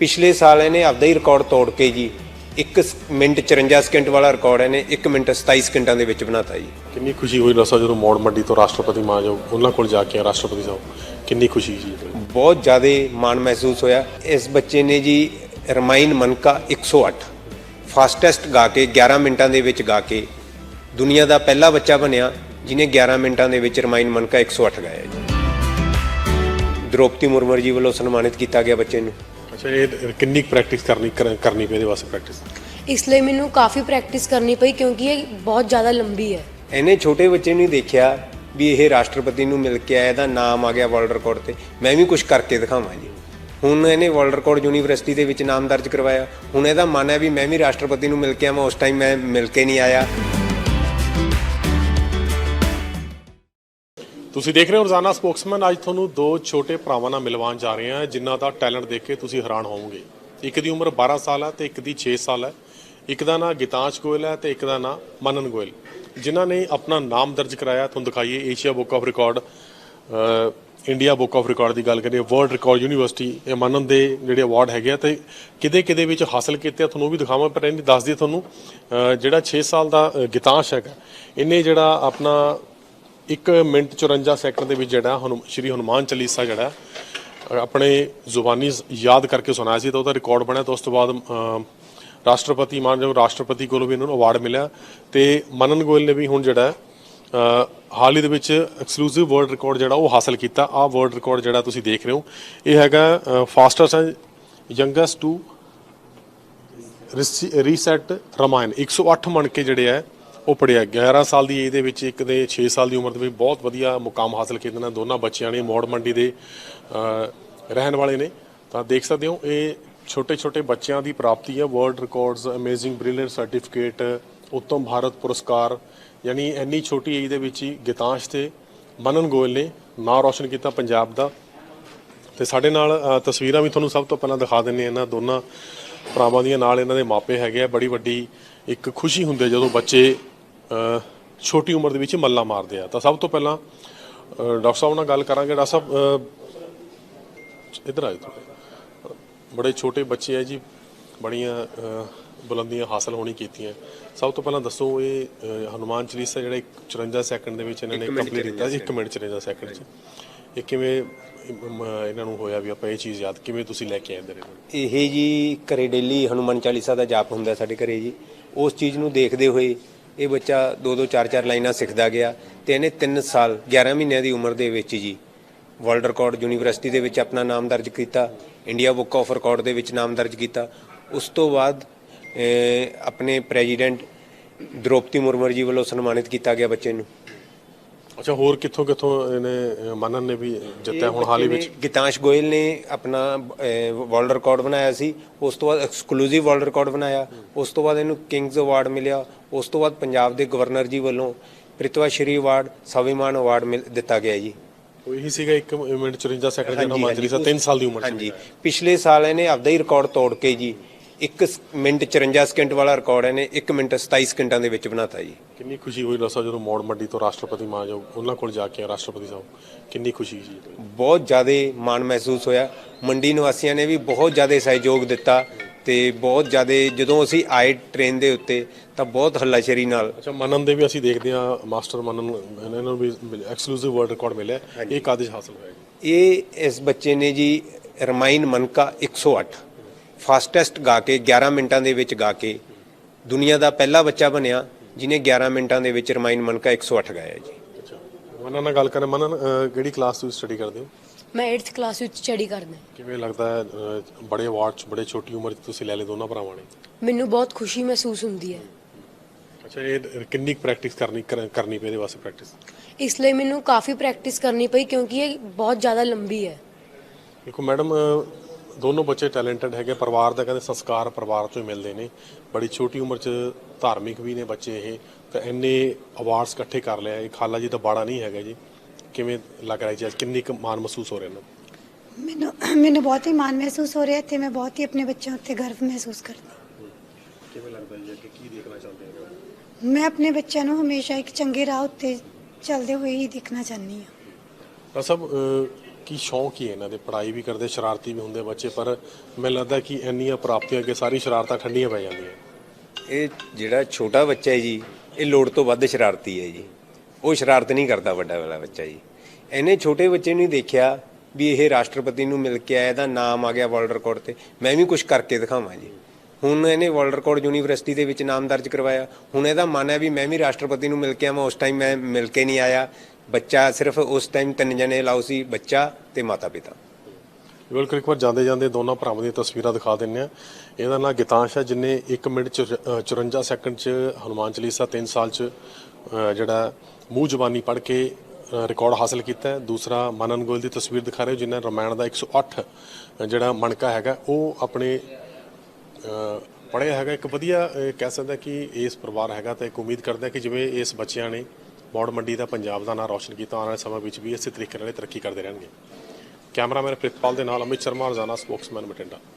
ਪਿਛਲੇ ਸਾਲ ਇਹਨੇ ਆਪਦਾ ਹੀ ਰਿਕਾਰਡ ਤੋੜ ਕੇ ਜੀ 1 ਮਿੰਟ 54 ਸਕਿੰਟ ਵਾਲਾ ਰਿਕਾਰਡ ਇਹਨੇ 1 ਮਿੰਟ 27 ਸਕਿੰਟਾਂ ਦੇ ਵਿੱਚ ਬਣਾਤਾ ਜੀ। ਕਿੰਨੀ ਖੁਸ਼ੀ ਹੋਈ ਰਸਾ ਜਦੋਂ ਮੌੜ ਮੰਡੀ ਤੋਂ ਰਾਸ਼ਟਰਪਤੀ ਮਾਂ ਜੋ ਉਹਨਾਂ ਕੋਲ ਜਾ ਕੇ ਆਏ ਰਾਸ਼ਟਰਪਤੀ ਸਾਹਿਬ ਕਿੰਨੀ ਖੁਸ਼ੀ ਸੀ ਬਹੁਤ ਜ਼ਿਆਦਾ ਮਾਣ ਮਹਿਸੂਸ ਹੋਇਆ। ਇਸ ਬੱਚੇ ਨੇ ਜੀ ਰਮਾਈਨ ਮਨਕਾ 108 ਫਾਸਟੈਸਟ ਗਾ ਕੇ 11 ਮਿੰਟਾਂ ਦੇ ਵਿੱਚ ਗਾ ਕੇ ਦੁਨੀਆ ਦਾ ਪਹਿਲਾ ਬੱਚਾ ਬਣਿਆ ਜਿਨੇ 11 ਮਿੰਟਾਂ ਦੇ ਵਿੱਚ ਰਮਾਈਨ ਮਨਕਾ 108 ਗਾਇਆ ਜੀ। ਦ੍ਰੋਪਦੀ ਮੁਰਮਰ ਜੀ ਵੱਲੋਂ ਸਨਮਾਨਿਤ ਕੀਤਾ ਗਿਆ ਬੱਚੇ ਨੂੰ। ਅੱਛਾ ਇਹ ਕਿੰਨੀ ਪ੍ਰੈਕਟਿਸ ਕਰਨੀ ਕਰ- ਕਰਨੀ ਪਈ ਇਹਦੇ ਵਾਸਤੇ ਪ੍ਰੈਕਟਿਸ ਇਸ ਲਈ ਮੈਨੂੰ ਕਾਫੀ ਪ੍ਰੈਕਟਿਸ ਕਰਨੀ ਪਈ ਕਿਉਂਕਿ ਇਹ ਬਹੁਤ ਜ਼ਿਆਦਾ ਲੰਬੀ ਹੈ। ਇਹਨੇ ਛੋਟੇ ਬੱਚੇ ਨੂੰ ਹੀ ਦੇਖਿਆ ਵੀ ਇਹ ਰਾਸ਼ਟਰਪਤੀ ਨੂੰ ਮਿਲ ਕੇ ਆਇਆ ਇਹਦਾ ਨਾਮ ਆ ਗਿਆ ਵਰਲਡ ਰਿਕਾਰਡ ਤੇ। ਮੈਂ ਵੀ ਕੁਝ ਕਰਕੇ ਦਿਖਾਵਾਂ ਜੀ। ਹੁਣ ਇਹਨੇ ਵਰਲਡ ਰਿਕਾਰਡ ਯੂਨੀਵਰਸਿਟੀ ਦੇ ਵਿੱਚ ਨਾਮ ਦਰਜ ਕਰਵਾਇਆ। ਹੁਣ ਇਹਦਾ ਮਨ ਹੈ ਵੀ ਮੈਂ ਵੀ ਰਾਸ਼ਟਰਪਤੀ ਨੂੰ ਮਿਲ ਕੇ ਆਵਾਂ ਉਸ ਟਾਈਮ ਮੈਂ ਮਿਲ ਕੇ ਨਹੀਂ ਆਇਆ। ਤੁਸੀਂ ਦੇਖ ਰਹੇ ਹੋ ਰੋਜ਼ਾਨਾ ਸਪੋਕਸਮੈਨ, ਅੱਜ ਤੁਹਾਨੂੰ ਦੋ ਛੋਟੇ ਭਰਾਵਾਂ ਨਾਲ ਮਿਲਵਾਉਣ ਜਾ ਰਹੇ ਹਾਂ, ਜਿਨ੍ਹਾਂ ਦਾ ਟੈਲੈਂਟ ਦੇਖ ਕੇ ਤੁਸੀਂ ਹੈਰਾਨ ਹੋਵੋਗੇ। ਇੱਕ ਦੀ ਉਮਰ 12 ਸਾਲ ਹੈ ਤੇ ਇੱਕ ਦੀ 6 ਸਾਲ ਹੈ। ਇੱਕ ਦਾ ਨਾਂ ਗਿਤਾਂਸ਼ ਗੋਇਲ ਹੈ ਤੇ ਇੱਕ ਦਾ ਨਾਂ ਮਨਨ ਗੋਇਲ। ਜਿਨ੍ਹਾਂ ਨੇ ਆਪਣਾ ਨਾਮ ਦਰਜ ਕਰਾਇਆ, ਤੁਹਾਨੂੰ ਦਿਖਾਈਏ Asia book of record India book of record ਦੀ ਗੱਲ ਕਰੀਏ, ਵਰਲਡ ਰਿਕਾਰਡ ਯੂਨੀਵਰਸਿਟੀ, ਇਹ ਮਨਨ ਦੇ ਜਿਹੜੇ ਅਵਾਰਡ ਹੈਗੇ ਆ ਤੇ ਕਿਤੇ ਕਿਤੇ ਵਿੱਚ ਹਾਸਲ ਕੀਤੇ ਆ, ਤੁਹਾਨੂੰ ਉਹ ਵੀ ਦਿਖਾਵਾਂ, ਪਰ ਇਹਨੇ ਦੱਸ ਦਈਏ ਤੁਹਾਨੂੰ ਜਿਹੜਾ 6 ਸਾਲ ਦਾ ਗਿਤਾਂਸ਼ ਹੈਗਾ, ਇਹਨੇ ਜਿਹੜਾ ਆਪਣਾ 1 ਮਿੰਟ 54 ਸੈਕਿੰਡ ਦੇ ਵਿੱਚ ਜਿਹੜਾ ਹਨੁ ਸ਼੍ਰੀ ਹਨੂਮਾਨ ਚਾਲੀਸਾ ਜਿਹੜਾ ਆਪਣੇ ਜ਼ੁਬਾਨੀ ਯਾਦ ਕਰਕੇ ਸੁਣਾਇਆ ਸੀ ਤਾਂ ਉਹਦਾ ਰਿਕਾਰਡ ਬਣਿਆ ਤਾਂ ਉਸ ਤੋਂ ਬਾਅਦ ਰਾਸ਼ਟਰਪਤੀ ਮਾਨਯੋਗ ਰਾਸ਼ਟਰਪਤੀ ਕੋਲੋਂ ਵੀ ਇਹਨਾਂ ਨੂੰ ਅਵਾਰਡ ਮਿਲਿਆ ਤੇ ਮਨਨ ਗੋਇਲ ਨੇ ਵੀ ਹੁਣ ਜਿਹੜਾ ਹਾਲ ਹੀ ਦੇ ਵਿੱਚ ਐਕਸਕਲੂਸਿਵ ਵਰਲਡ ਰਿਕਾਰਡ ਜਿਹੜਾ ਉਹ ਹਾਸਲ ਕੀਤਾ। ਆਹ ਵਰਲਡ ਰਿਕਾਰਡ ਜਿਹੜਾ ਤੁਸੀਂ ਦੇਖ ਰਹੇ ਹੋ, ਇਹ ਹੈਗਾ fastest and youngest to recite Ramayan. 108 ਮਣ ਕੇ ਜਿਹੜੇ ਆ ਉਹ ਪੜਿਆ 11 ਸਾਲ ਦੀ ਏਜ ਦੇ ਵਿੱਚ ਇੱਕ ਦੇ 6 ਸਾਲ ਦੀ ਉਮਰ ਦੇ ਵਿੱਚ ਬਹੁਤ ਵਧੀਆ ਮੁਕਾਮ ਹਾਸਲ ਕੀਤੇ ਨੇ। ਦੋਨਾਂ ਬੱਚਿਆਂ ਨੇ ਮੋੜ ਮੰਡੀ ਦੇ ਰਹਿਣ ਵਾਲੇ ਨੇ। ਤਾਂ ਦੇਖ ਸਕਦੇ ਹੋ, ਇਹ ਛੋਟੇ ਛੋਟੇ ਬੱਚਿਆਂ ਦੀ ਪ੍ਰਾਪਤੀ ਹੈ। World records amazing brilliant certificate Uttam Bharat Puraskar, ਯਾਨੀ ਇੰਨੀ ਛੋਟੀ ਏਜ ਦੇ ਵਿੱਚ ਹੀ ਗਿਤਾਂਸ਼ ਤੇ ਮਨਨ ਗੋਇਲ ਨੇ ਨਾਂ ਰੌਸ਼ਨ ਕੀਤਾ ਪੰਜਾਬ ਦਾ। ਤੇ ਸਾਡੇ ਨਾਲ ਤਸਵੀਰਾਂ ਵੀ ਤੁਹਾਨੂੰ ਸਭ ਤੋਂ ਪਹਿਲਾਂ ਦਿਖਾ ਦਿੰਨੇ ਇਹਨਾਂ ਦੋਨਾਂ ਭਰਾਵਾਂ ਦੀਆਂ ਨਾਲ ਇਹਨਾਂ ਦੇ ਮਾਪੇ ਹੈਗੇ ਆ। ਬੜੀ ਵੱਡੀ ਇੱਕ ਖੁਸ਼ੀ ਹੁੰਦੀ ਹੈ ਜਦੋਂ ਬੱਚੇ ਛੋਟੀ ਉਮਰ ਦੇ ਵਿੱਚ ਮੱਲਾ ਮਾਰਦੇ ਆ। ਤਾਂ ਸਭ ਤੋਂ ਪਹਿਲਾਂ ਡਾਕਟਰ ਸਾਹਿਬ ਨਾਲ ਗੱਲ ਕਰਾਂਗੇ। ਡਾਕਟਰ ਸਾਹਿਬ ਇੱਧਰ ਆਇਓ ਥੋੜ੍ਹਾ। ਬੜੇ ਛੋਟੇ ਬੱਚੇ ਆ ਜੀ ਬੜੀਆਂ ਬੁਲੰਦੀਆਂ ਹਾਸਲ ਹੋਣੀ ਕੀਤੀਆਂ। ਸਭ ਤੋਂ ਪਹਿਲਾਂ ਦੱਸੋ ਇਹ ਹਨੂਮਾਨ ਚਾਲੀਸਾ ਜਿਹੜਾ ਇੱਕ 54 ਸੈਕਿੰਡ ਦੇ ਵਿੱਚ ਇਹਨਾਂ ਨੇ ਕੰਪਲੀਟ ਕੀਤਾ ਸੀ 1 ਮਿੰਟ 54 ਸੈਕਿੰਡ 'ਚ ਇਹ ਕਿਵੇਂ ਇਹਨਾਂ ਨੂੰ ਹੋਇਆ ਵੀ ਆਪਾਂ ਇਹ ਚੀਜ਼ ਯਾਦ ਕਿਵੇਂ ਤੁਸੀਂ ਲੈ ਕੇ ਆਏ ਅੰਦਰ ਇਹ ਜੀ ਘਰੇ ਡੇਲੀ ਹਨੂਮਾਨ ਚਾਲੀਸਾ ਦਾ ਜਾਪ ਹੁੰਦਾ ਸਾਡੇ ਘਰੇ ਜੀ। ਉਸ ਚੀਜ਼ ਨੂੰ ਦੇਖਦੇ ਹੋਏ ਇਹ ਬੱਚਾ ਦੋ ਦੋ ਚਾਰ ਚਾਰ ਲਾਈਨਾਂ ਸਿੱਖਦਾ ਗਿਆ ਤੇ ਇਹਨੇ 3 ਸਾਲ 11 ਮਹੀਨਿਆਂ ਦੀ ਉਮਰ ਦੇ ਵਿੱਚ ਜੀ ਵਰਲਡ ਰਿਕਾਰਡ ਯੂਨੀਵਰਸਿਟੀ ਦੇ ਵਿੱਚ ਆਪਣਾ ਨਾਮ ਦਰਜ ਕੀਤਾ, ਇੰਡੀਆ ਬੁੱਕ ਆਫ ਰਿਕਾਰਡ ਦੇ ਵਿੱਚ ਨਾਮ ਦਰਜ ਕੀਤਾ। ਉਸ ਤੋਂ ਬਾਅਦ ਆਪਣੇ ਪ੍ਰੈਜ਼ੀਡੈਂਟ ਦ੍ਰੋਪਦੀ ਮੁਰਮਰ ਜੀ ਵੱਲੋਂ ਸਨਮਾਨਿਤ ਕੀਤਾ ਗਿਆ ਬੱਚੇ ਨੂੰ। ਅੱਛਾ ਹੋਰ ਕਿੱਥੋਂ ਕਿੱਥੋਂ ਇਹਨੇ ਮਨਨ ਨੇ ਵੀ ਜਿੱਤਿਆ ਹੁਣ ਹਾਲ ਹੀ ਵਿੱਚ? ਗਿਤਾਂਸ਼ ਗੋਇਲ ਨੇ ਆਪਣਾ ਵਰਲਡ ਰਿਕਾਰਡ ਬਣਾਇਆ ਸੀ। ਉਸ ਤੋਂ ਬਾਅਦ ਐਕਸਕਲੂਸਿਵ ਵਰਲਡ ਰਿਕਾਰਡ ਬਣਾਇਆ। ਉਸ ਤੋਂ ਬਾਅਦ ਇਹਨੂੰ ਕਿੰਗਸ ਅਵਾਰਡ ਮਿਲਿਆ। ਉਸ ਤੋਂ ਬਾਅਦ ਪੰਜਾਬ ਦੇ ਗਵਰਨਰ ਜੀ ਵੱਲੋਂ ਪ੍ਰਿਤਵਾ ਸ਼੍ਰੀ ਅਵਾਰਡ ਸਵਿਮਾਨ ਅਵਾਰਡ ਮਿਲ ਦਿੱਤਾ ਗਿਆ ਜੀ। ਉਹ ਸੀਗਾ 1 ਮਿੰਟ 54 ਸੈਕਿੰਡ ਹਾਂਜੀ, ਹਿਮਾਚਲੀ ਸਾ ਹਾਂਜੀ, 3 ਸਾਲ ਦੀ ਉਮਰ 'ਚ ਹਾਂਜੀ। ਪਿਛਲੇ ਸਾਲ ਇਹਨੇ ਆਪਦਾ ਹੀ ਰਿਕਾਰਡ ਤੋੜ ਕੇ ਜੀ 1 ਮਿੰਟ 54 ਸਕਿੰਟ ਵਾਲਾ ਰਿਕਾਰਡ ਇਹਨੇ 1 ਮਿੰਟ 27 ਸਕਿੰਟਾਂ ਦੇ ਵਿੱਚ ਬਣਾਤਾ ਜੀ। ਕਿੰਨੀ ਖੁਸ਼ੀ ਹੋਈ ਰਸਾ ਜਦੋਂ ਮੌੜ ਮੰਡੀ ਤੋਂ ਰਾਸ਼ਟਰਪਤੀ ਮਾਂ ਜੋ ਉਹਨਾਂ ਕੋਲ ਜਾ ਕੇ ਰਾਸ਼ਟਰਪਤੀ ਸਾਹਿਬ ਕਿੰਨੀ ਖੁਸ਼ੀ ਸੀ? ਬਹੁਤ ਜ਼ਿਆਦਾ ਮਾਣ ਮਹਿਸੂਸ ਹੋਇਆ। ਮੰਡੀ ਨਿਵਾਸੀਆਂ ਨੇ ਵੀ ਬਹੁਤ ਜ਼ਿਆਦਾ ਸਹਿਯੋਗ ਦਿੱਤਾ ਤੇ ਬਹੁਤ ਜ਼ਿਆਦਾ ਜਦੋਂ ਅਸੀਂ ਆਏ ਟ੍ਰੇਨ ਦੇ ਉੱਤੇ ਤਾਂ ਬਹੁਤ ਹੱਲਾਸ਼ੇਰੀ ਨਾਲ। ਅੱਛਾ ਮਨਨ ਦੇ ਵੀ ਅਸੀਂ ਦੇਖਦੇ ਹਾਂ ਮਾਸਟਰ ਮਨਨ ਇਹਨਾਂ ਨੂੰ ਵੀ ਐਕਸਕਲੂਸਿਵ ਵਰਲਡ ਰਿਕਾਰਡ ਮਿਲਿਆ। ਇਹ ਕਾਦਿਸ਼ ਹਾਸਲ ਹੋਇਆ ਜੀ? ਇਹ ਇਸ ਬੱਚੇ ਨੇ ਜੀ ਰਮਾਈਨ ਮਨਕਾ 108 ਫਾਸਟੈਸਟ ਗਾ ਕੇ 11 ਮਿੰਟਾਂ ਦੇ ਵਿੱਚ ਗਾ ਕੇ ਦੁਨੀਆ ਦਾ ਪਹਿਲਾ ਬੱਚਾ ਬਣਿਆ ਜਿਨੇ 11 ਮਿੰਟਾਂ ਦੇ ਵਿੱਚ ਰਮਾਈਨ ਮਨਕਾ 108 ਗਾਇਆ ਜੀ। ਅੱਛਾ। ਮਨਨ ਨਾਲ ਗੱਲ ਕਰਾਂ ਮਨਨ ਕਿਹੜੀ ਕਲਾਸ ਤੁਸੀਂ ਸਟੱਡੀ ਕਰਦੇ ਹੋ? ਮੈਂ 8th ਕਲਾਸ ਵਿੱਚ ਸਟੱਡੀ ਕਰਦਾ ਕਿਵੇਂ ਲੱਗਦਾ ਹੈ ਬੜੇ ਅਵਾਰਡ ਚ ਬੜੇ ਛੋਟੀ ਉਮਰ 'ਚ ਤੁਸੀਂ ਲੈ ਲਏ ਦੋਨਾਂ ਭਰਾਵਾਂ ਨੇ? ਮੈਨੂੰ ਬਹੁਤ ਖੁਸ਼ੀ ਮਹਿਸੂਸ ਹੁੰਦੀ ਹੈ। ਅੱਛਾ ਇਹ ਕਿੰਨੀ ਪ੍ਰੈਕਟਿਸ ਕਰਨੀ ਕਰ- ਕਰਨੀ ਪਈ ਇਹਦੇ ਵਾਸਤੇ ਪ੍ਰੈਕਟਿਸ ਇਸ ਲਈ ਮੈਨੂੰ ਕਾਫੀ ਪ੍ਰੈਕਟਿਸ ਕਰਨੀ ਪਈ ਕਿਉਂਕਿ ਇਹ ਬਹੁਤ ਜ਼ਿਆਦਾ ਲੰਬੀ ਹੈ। ਦੇਖੋ ਮੈਡਮ ਦੋਨੋਂ ਬੱਚੇ ਟੈਲੈਂਟਡ ਹੈਗੇ ਪਰਿਵਾਰ ਦਾ ਕਹਿੰਦੇ ਸੰਸਕਾਰ ਪਰਿਵਾਰ ਤੋਂ ਹੀ ਮਿਲਦੇ ਨੇ। ਬੜੀ ਛੋਟੀ ਉਮਰ 'ਚ ਧਾਰਮਿਕ ਵੀ ਨੇ ਬੱਚੇ ਇਹ ਤਾਂ ਇੰਨੇ ਅਵਾਰਡਸ ਇਕੱਠੇ ਕਰ ਲਿਆ। ਇਹ ਖਾਲਾ ਜੀ ਤਾਂ ਬਾੜਾ ਨਹੀਂ ਹੈਗਾ ਜੀ। ਕਿਵੇਂ ਲੱਗ ਰਿਹਾ ਜੀ? ਅੱਜ ਕਿੰਨੀ ਕੁ ਮਾਣ ਮਹਿਸੂਸ ਹੋ ਰਿਹਾ ਨਾ? ਮੈਨੂੰ ਮੈਨੂੰ ਬਹੁਤ ਹੀ ਮਾਣ ਮਹਿਸੂਸ ਹੋ ਰਿਹਾ। ਤੇ ਮੈਂ ਬਹੁਤ ਹੀ ਆਪਣੇ ਬੱਚਿਆਂ ਉੱਤੇ ਗਰਵ ਮਹਿਸੂਸ ਕਰਦੀ ਕਿਵੇਂ ਲੱਗਦਾ ਜੀ? ਅੱਗੇ ਕੀ ਦੇਖਣਾ ਚਾਹੁੰਦੇ ਹੋ? ਮੈਂ ਆਪਣੇ ਬੱਚਿਆਂ ਨੂੰ ਹਮੇਸ਼ਾ ਇੱਕ ਚੰਗੇ ਰਾਹ ਉੱਤੇ ਚੱਲਦੇ ਹੋਏ ਹੀ ਦੇਖਣਾ ਚਾਹੁੰਦੀ ਹਾਂ। ਤਾਂ ਸਭ ਕੀ ਸ਼ੌਂਕ ਹੀ ਹੈ ਇਹਨਾਂ ਦੇ? ਪੜ੍ਹਾਈ ਵੀ ਕਰਦੇ, ਸ਼ਰਾਰਤੀ ਵੀ ਹੁੰਦੇ ਬੱਚੇ, ਪਰ ਮੈਨੂੰ ਲੱਗਦਾ ਕਿ ਇੰਨੀਆਂ ਪ੍ਰਾਪਤੀਆਂ ਕਿ ਸਾਰੀ ਸ਼ਰਾਰਤਾਂ ਠੰਡੀਆਂ ਪੈ ਜਾਂਦੀਆਂ। ਇਹ ਜਿਹੜਾ ਛੋਟਾ ਬੱਚਾ ਹੈ ਜੀ, ਇਹ ਲੋੜ ਤੋਂ ਵੱਧ ਸ਼ਰਾਰਤੀ ਹੈ ਜੀ। ਉਹ ਸ਼ਰਾਰਤ ਨਹੀਂ ਕਰਦਾ ਵੱਡਾ ਵਾਲਾ ਬੱਚਾ ਜੀ। ਇਹਨੇ ਛੋਟੇ ਬੱਚੇ ਨੂੰ ਦੇਖਿਆ ਵੀ ਇਹ ਰਾਸ਼ਟਰਪਤੀ ਨੂੰ ਮਿਲ ਕੇ ਆਇਆ, ਇਹਦਾ ਨਾਮ ਆ ਗਿਆ ਵਰਲਡ ਰਿਕਾਰਡ ਤੇ। ਮੈਂ ਵੀ ਕੁਝ ਕਰਕੇ ਦਿਖਾਵਾਂ ਜੀ। ਹੁਣ ਇਹਨੇ ਵਰਲਡ ਰਿਕਾਰਡ ਯੂਨੀਵਰਸਿਟੀ ਦੇ ਵਿੱਚ ਨਾਮ ਦਰਜ ਕਰਵਾਇਆ। ਹੁਣ ਇਹਦਾ ਮਨ ਹੈ ਵੀ ਮੈਂ ਵੀ ਰਾਸ਼ਟਰਪਤੀ ਨੂੰ ਮਿਲ ਕੇ ਆਵਾਂ। ਉਸ ਟਾਈਮ ਮੈਂ ਮਿਲ ਕੇ ਨਹੀਂ ਆਇਆ। ਬੱਚਾ ਸਿਰਫ ਉਸ ਟਾਈਮ ਤਿੰਨ ਜਣੇ ਲਾਓ ਸੀ ਬੱਚਾ ਤੇ ਮਾਤਾ ਪਿਤਾ ਬਿਲਕੁਲ ਇੱਕ ਵਾਰ ਜਾਂਦੇ ਜਾਂਦੇ ਦੋਨਾਂ ਭਰਾਵਾਂ ਦੀਆਂ ਤਸਵੀਰਾਂ ਦਿਖਾ ਦਿੰਨੇ ਆ ਇਹਦਾ ਨਾਂ ਗਿਤਾਂਸ਼ ਹੈ ਜਿਨੇ 1 ਮਿੰਟ ਚ ਅ, 54 ਸੈਕਿੰਡ ਚ ਹਨੂਮਾਨ ਚਾਲੀਸਾ 3 ਸਾਲ ਚ ਜਿਹੜਾ ਮੂੰਹ ਜ਼ਬਾਨੀ ਪੜ੍ਹ ਕੇ ਅ, ਰਿਕਾਰਡ ਹਾਸਲ ਕੀਤਾ ਹੈ। ਦੂਸਰਾ ਮਨਨ ਗੋਇਲ ਦੀ ਤਸਵੀਰ ਦਿਖਾ ਰਹੇ ਹੋ ਜਿਨੇ ਰਮਾਇਣ ਦਾ 108 ਅ, ਜਿਹੜਾ ਮਣਕਾ ਹੈਗਾ ਉਹ ਆਪਣੇ ਪੜਿਆ ਹੈਗਾ। ਇੱਕ ਵਧੀਆ ਕਹਿ ਸਕਦਾ ਕਿ ਇਸ ਪਰਿਵਾਰ ਹੈਗਾ ਤਾਂ ਇੱਕ ਉਮੀਦ ਕਰਦਾ ਕਿ ਜਿਵੇਂ ਇਸ ਬੱਚਿਆਂ ਨੇ ਮੌੜ ਮੰਡੀ ਦਾ ਪੰਜਾਬ ਦਾ ਨਾਮ ਰੌਸ਼ਨ ਕੀਤਾ। ਆਉਣ ਵਾਲੇ ਸਮੇਂ ਵਿੱਚ ਵੀ ਇਸੇ ਤਰੀਕੇ ਨਾਲ ਇਹ ਤਰੱਕੀ ਕਰਦੇ ਰਹਿਣਗੇ। ਕੈਮਰਾਮੈਨ ਪ੍ਰਿਤਪਾਲ ਦੇ ਨਾਲ ਅਮਿਤ ਸ਼ਰਮਾ, ਰੋਜ਼ਾਨਾ ਸਪੋਕਸਮੈਨ ਬਠਿੰਡਾ।